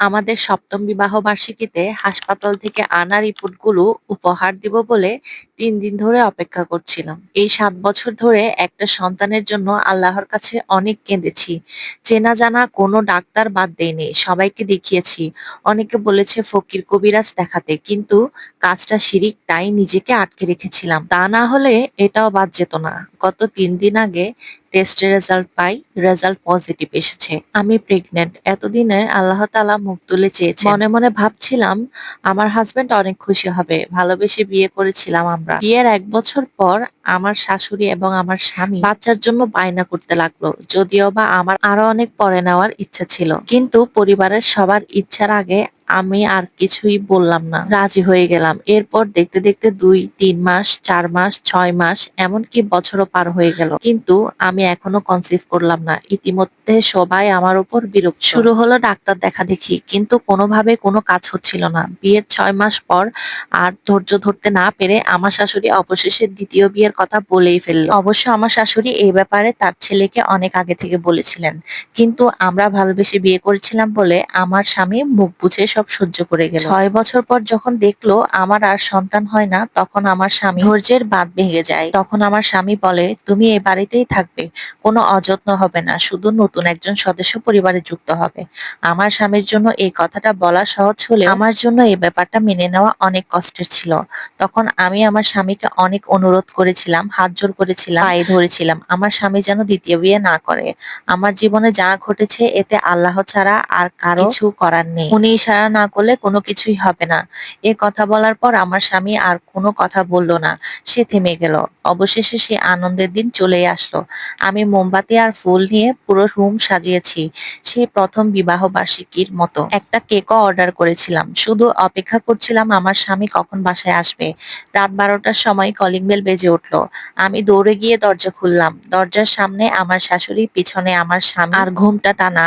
আমাদের সপ্তম বিবাহ বার্ষিকীতে হাসপাতাল থেকে আনা রিপোর্টগুলো উপহার দিব বলে তিন দিন ধরে অপেক্ষা করছিলাম। এই সাত বছর ধরে একটা সন্তানের জন্য আল্লাহর কাছে অনেক কেঁদেছি। চেনা জানা কোনো ডাক্তার বাদ দেয়নি সবাইকে দেখিয়েছি। অনেকে বলেছে, ফকির কবিরাজ দেখাতে। কিন্তু কাজটা শিরিক, তাই নিজেকে আটকে রেখেছিলাম। তা না হলে এটাও বাদ যেত না। গত তিন দিন আগে টেস্টের রেজাল্ট পাই রেজাল্ট পজিটিভ এসেছে। আমি প্রেগনেন্ট এতদিনে আল্লাহ তাআলা মুখ তুলে চেয়েছে মনে মনে ভাবছিলাম, আমার হাজবেন্ড অনেক খুশি হবে। ভালোবেসে বিয়ে করেছিলাম আমরা। বিয়ের এক বছর পর আমার শাশুড়ি এবং আমার স্বামী বাচ্চার জন্য বায়না করতে লাগল। যদিও বা আমার আরও অনেক পরে নেওয়ার ইচ্ছা ছিল। কিন্তু পরিবারের সবার ইচ্ছার আগে আমি আর কিছুই বললাম না। রাজি হয়ে গেলাম। এরপর দেখতে দেখতে দুই, তিন মাস, চার মাস, ছয় মাস, এমনকি বছরও পার হয়ে গেল। কিন্তু আমি এখনও কনসিভ করলাম না। ইতিমধ্যে সবাই আমার উপর বিরক্ত। শুরু হলো ডাক্তার দেখা দেখি, কিন্তু কোনোভাবে কোনো কাজ হচ্ছিল না। বিয়ের ছয় মাস পর আর ধৈর্য ধরতে না পেরে আমার শাশুড়ি অবশেষে দ্বিতীয় বিয়ের কথা বলেই ফেলল। অবশ্য আমার শাশুড়ি এই ব্যাপারে তার ছেলেকে অনেক আগে থেকে বলেছিলেন। কিন্তু আমরা ভালোবেসে বিয়ে করেছিলাম বলে আমার স্বামী মুখ বুঝে সব সহ্য করে গেল। ছয় বছর পর যখন দেখল আমার আর সন্তান হয় না তখন আমার স্বামী ধৈর্যের বাঁধ ভেঙে যায়। তখন আমার স্বামী বলে তুমি এই বাড়িতেই থাকবে কোনো অযত্ন হবে না শুধু নতুন একজন সদস্য পরিবারে যুক্ত হবে। আমার স্বামীর জন্য এই কথাটা বলা সহজ হলে আমার জন্য এই ব্যাপারটা মেনে নেওয়া অনেক কষ্টের ছিল। তখন আমি আমার স্বামীকে অনেক অনুরোধ করেছিলাম হাত জোর করেছিলাম পায়ে ধরেছিলাম। আমার স্বামী যেন দ্বিতীয় বিয়ে না করে। আমার জীবনে যা ঘটেছে এতে আল্লাহ ছাড়া আর কারও কিছু করার নেই। উনি ইশারা না করলে কোনো কিছুই হবে না। এ কথা বলার পর আমার স্বামী আর কোনো কথা বলল না। সে থেমে গেল। অবশেষে সে আনন্দের দিন চলে আসলো। আমি মোমবাতি আর ফুল নিয়ে পুরো রুম সাজিয়েছি। সেই প্রথম বিবাহ বার্ষিকীর মতো। একটা কেকও অর্ডার করেছিলাম। শুধু অপেক্ষা করছিলাম আমার স্বামী কখন বাসায় আসবে। রাত বারোটার সময় কলিং বেল বেজে উঠল। আমি দৌড়ে গিয়ে দরজা খুললাম। দরজার সামনে আমার শাশুড়ি, পিছনে আমার স্বামী। আর ঘুমটা টানা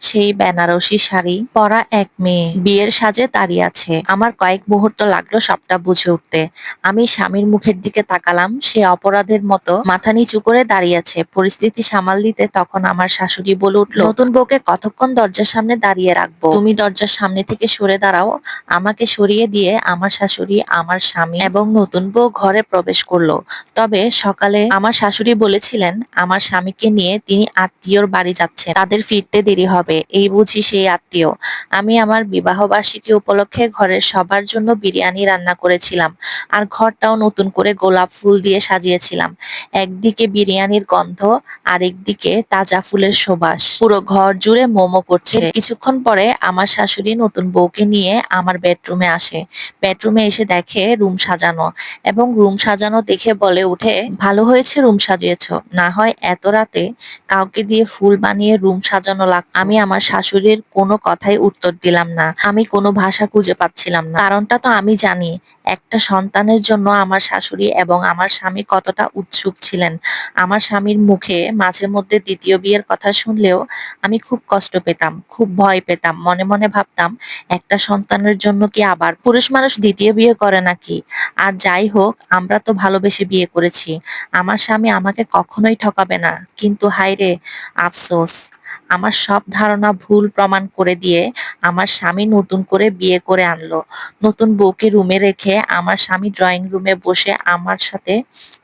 সেই বেনারসি শাড়ি পরা এক মেয়ে। বিয়ের সাজে দাঁড়িয়ে আছে। আমার কয়েক মুহূর্ত লাগল সবটা বুঝে উঠতে। আমি স্বামীর মুখের দিকে তাকালাম। সে অপরাধের মতো মাথা নিচু করে দাঁড়িয়ে আছে। পরিস্থিতি সামাল দিতে তখন আমার শাশুড়ি বলে উঠল, নতুন বউকে কতক্ষণ দরজার সামনে দাঁড়িয়ে রাখব? তুমি দরজার সামনে থেকে সরে দাঁড়াও। আমাকে সরিয়ে দিয়ে আমার শাশুড়ি, আমার স্বামী এবং নতুন বউ ঘরে প্রবেশ করল। তবে সকালে আমার শাশুড়ি বলেছিলেন, আমার স্বামীকে নিয়ে তিনি আত্মীয়র বাড়ি যাচ্ছেন। তাদের ফিরতে দেরি হবে। এই বুঝি সেই আত্মীয়। আমি আমার বিবাহ বার্ষিকী উপলক্ষে ঘরের সবার জন্য বিরিয়ানি রান্না করেছিলাম আর ঘরটাও নতুন করে গোলাপ ফুল দিয়ে সাজিয়েছিলাম। একদিকে বিরিয়ানির গন্ধ আরেকদিকে তাজা ফুলের সুবাস। পুরো ঘর জুড়ে মোমো করছে। কিছুক্ষণ পরে আমার শাশুড়ি নতুন বউকে নিয়ে আমার বেডরুমে আসে। বেডরুমে এসে দেখে রুম সাজানো এবং রুম সাজানো দেখে বলে উঠে ভালো হয়েছে রুম সাজিয়েছ। না হয় এত রাতে কাউকে দিয়ে ফুল বানিয়ে রুম সাজানো লাগ আমি আমার শাশুড়ির কোনো কথাই উত্তর দিলাম না। আমি কোনো ভাষা খুঁজে পাচ্ছিলাম না। কারণটা তো আমি জানি, একটা সন্তানের জন্য আমার শাশুড়ি এবং আমার স্বামী কতটা উৎসুক ছিলেন। আমার স্বামীর মুখে মাঝে মধ্যে দ্বিতীয় বিয়ের কথা শুনলেও আমি খুব কষ্ট পেতাম, খুব ভয় পেতাম, মনে মনে ভাবতাম, একটা সন্তানের জন্য কি আবার পুরুষ মানুষ দ্বিতীয় বিয়ে করে নাকি? আর যাই হোক, আমরা তো ভালোবেসে বিয়ে করেছি। আমার স্বামী আমাকে কখনোই ঠকাবে না। কিন্তু হায়রে, আফসোস। আমার সব ধারণা ভুল প্রমাণ করে দিয়ে আমার স্বামী নতুন করে বিয়ে করে আনলো। নতুন বউকে রুমে রেখে আমার স্বামী ড্রয়িং রুমে বসে আমার সাথে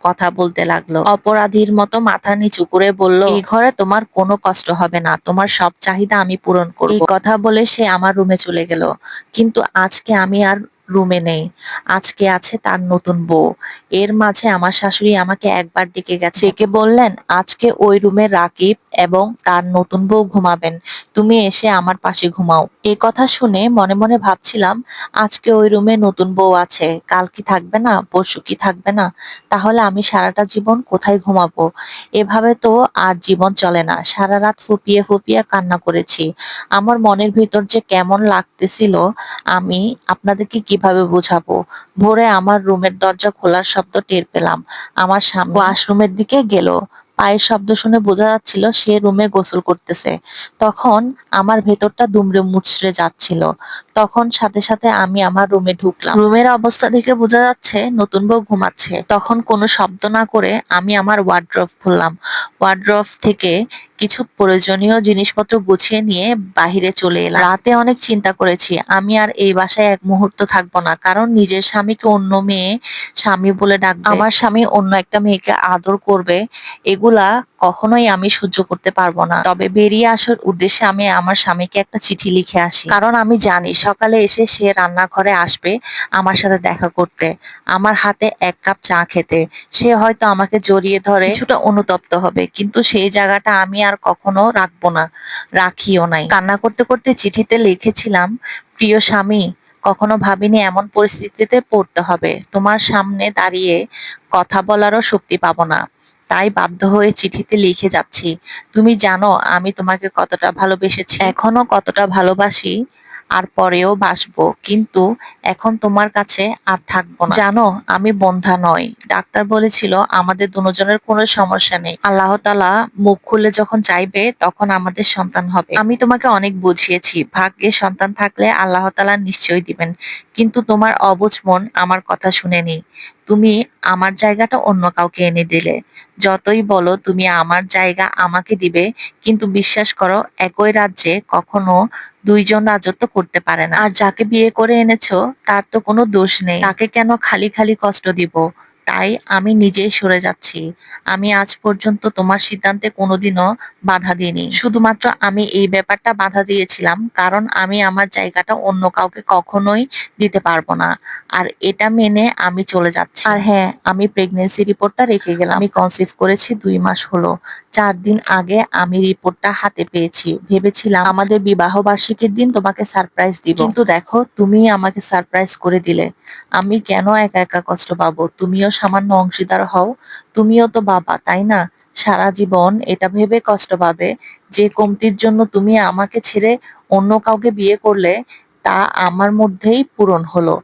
কথা বলতে লাগল। অপরাধীর মতো মাথা নিচু করে বলল, এই ঘরে তোমার কোনো কষ্ট হবে না। তোমার সব চাহিদা আমি পূরণ করব। কথা বলে সে আমার রুমে চলে গেল। কিন্তু আজকে আমি আর রুমে নেই। আজকে আছে তার নতুন বউ। এর মাঝে আমার শাশুড়ি আমাকে একবার ডেকে গেছে। ডেকে বললেন, আজকে ওই রুমে রাকিব এবং তার নতুন বউ ঘুমাবেন। তুমি এসে আমার পাশে ঘুমাও। এ কথা শুনে মনে মনে ভাবছিলাম, আজকে ওই রুমে নতুন বউ আছে। কাল কি থাকবে না? পরশু কি থাকবে না? তাহলে আমি সারাটা জীবন কোথায় ঘুমাবো? এভাবে তো আর জীবন চলে না। সারা রাত ফুপিয়ে ফুপিয়ে কান্না করেছি। আমার মনের ভিতর যে কেমন লাগতেছিল, আমি আপনাদেরকে কীভাবে বোঝাবো? ভোরে আমার রুমের দরজা খোলার শব্দ টের পেলাম। আমার স্বামী ওয়াশরুমের দিকে গেল। পায়ের শব্দ শুনে বোঝা যাচ্ছিল সে রুমে গোসল করতেছে। তখন আমার ভেতরটা দুমড়ে মুচড়ে যাচ্ছিল। তখন সাথে সাথে আমি আমার রুমে ঢুকলাম। রুমের অবস্থা দেখে বোঝা যাচ্ছে নতুন বউ ঘুমাচ্ছে। তখন কোনো শব্দ না করে আমি আমার ওয়ার্ড্রফ খুললাম। ওয়ার্ড্রফ থেকে কিছু প্রয়োজনীয় জিনিসপত্র গুছিয়ে নিয়ে বাহিরে চলে এলাম। রাতে অনেক চিন্তা করেছি, আমি আর এই বাসায় এক মুহূর্ত থাকব না, কারণ নিজের স্বামীকে অন্য মেয়ে স্বামী বলে ডাকবে। আমার স্বামী অন্য একটা মেয়েকে আদর করবে, এগুলা কখনোই আমি সহ্য করতে পারব না। তবে বেরিয়ে আসার উদ্দেশ্যে আমি আমার স্বামীকে একটা চিঠি লিখে আসি। কারণ আমি জানি সকালে এসে সে রান্নাঘরে আসবে আমার সাথে দেখা করতে। আমার হাতে এক কাপ চা খেতে। সে হয়তো আমাকে জড়িয়ে ধরে কিছুটা অনুতপ্ত হবে। কিন্তু সেই জায়গাটা আমি আর কখনো রাখব না, রাখিও নাই। কান্না করতে করতে চিঠিতে লিখেছিলাম, প্রিয় স্বামী, কখনো ভাবিনি এমন পরিস্থিতিতে পড়তে হবে। তোমার সামনে দাঁড়িয়ে কথা বলারও শক্তি পাবো না। তাই বাধ্য হয়ে চিঠিতে লিখে যাচ্ছি। তুমি জানো, আমি তোমাকে কতটা ভালোবেসেছি। এখনও কতটা ভালোবাসি আর পরেও বাসবো, কিন্তু এখন তোমার কাছে আর থাকব না। জানো, আমি বন্ধা নই। ডাক্তার বলেছিল, আমাদের দুজনের কোনো সমস্যা নেই। আল্লাহ তালা মুখ খুলে যখন চাইবে, তখন আমাদের সন্তান হবে। আমি তোমাকে অনেক বুঝিয়েছি। ভাগ্যে সন্তান থাকলে আল্লাহ তালা নিশ্চয়ই দিবেন। কিন্তু তোমার অবুঝ মন আমার কথা শুনেনি। তুমি আমার জায়গাটা অন্য কাউকে এনে দিলে। যতই বলো তুমি আমার জায়গা আমাকে দিবে, কিন্তু বিশ্বাস করো, একই রাজ্যে কখনো দুইজন রাজত্ব করতে পারে না। আর যাকে বিয়ে করে এনেছো, তার তো কোনো দোষ নেই। তাকে কেন খালি খালি কষ্ট দিব? তাই আমি নিজেই সরে যাচ্ছি। আমি আজ পর্যন্ত তোমার সিদ্ধান্তে কোনোদিনও বাধা দিইনি। শুধুমাত্র আমি এই ব্যাপারটা বাধা দিয়েছিলাম, কারণ আমি আমার জায়গাটা অন্য কাউকে কখনোই দিতে পারব না। আর এটা মেনে আমি চলে যাচ্ছি। আর হ্যাঁ আমি প্রেগনেন্সি রিপোর্টটা রেখে গেলাম। আমি কনসিভ করেছি দুই মাস হলো। চার দিন আগে আমি রিপোর্টটা হাতে পেয়েছি। ভেবেছিলাম আমাদের বিবাহ বার্ষিকীর দিন তোমাকে সারপ্রাইজ দিব। কিন্তু দেখো তুমি আমাকে সারপ্রাইজ করে দিলে। আমি কেন একা একা কষ্ট পাবো? তুমিও সামান্য অংশীদার হও। তুমিও তো বাবা, তাই না? সারা জীবন এটা ভেবে কষ্ট পাবে যে কমতির জন্য তুমি আমাকে ছেড়ে অন্য কাউকে বিয়ে করলে তা আমার মধ্যেই পূরণ হলো।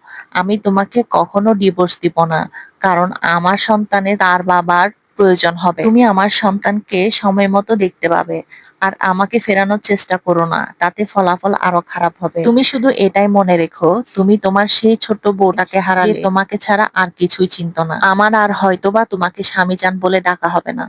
আমি তোমাকে কখনো ডিভোর্স দিব না, কারণ আমার সন্তানের আর বাবার প্রয়োজন হবে। তুমি আমার সন্তানকে সময় মতো দেখতে পাবে আর আমাকে ফেরানোর চেষ্টা করো না তাতে ফলাফল আরও খারাপ হবে। তুমি শুধু এটাই মনে রেখো তুমি তোমার সেই ছোট্ট বউটাকে হারালে। তোমাকে ছাড়া আর কিছুই চিন্ত না। আমার আর হয়তোবা তোমাকে স্বামী চান বলে ডাকা হবে না।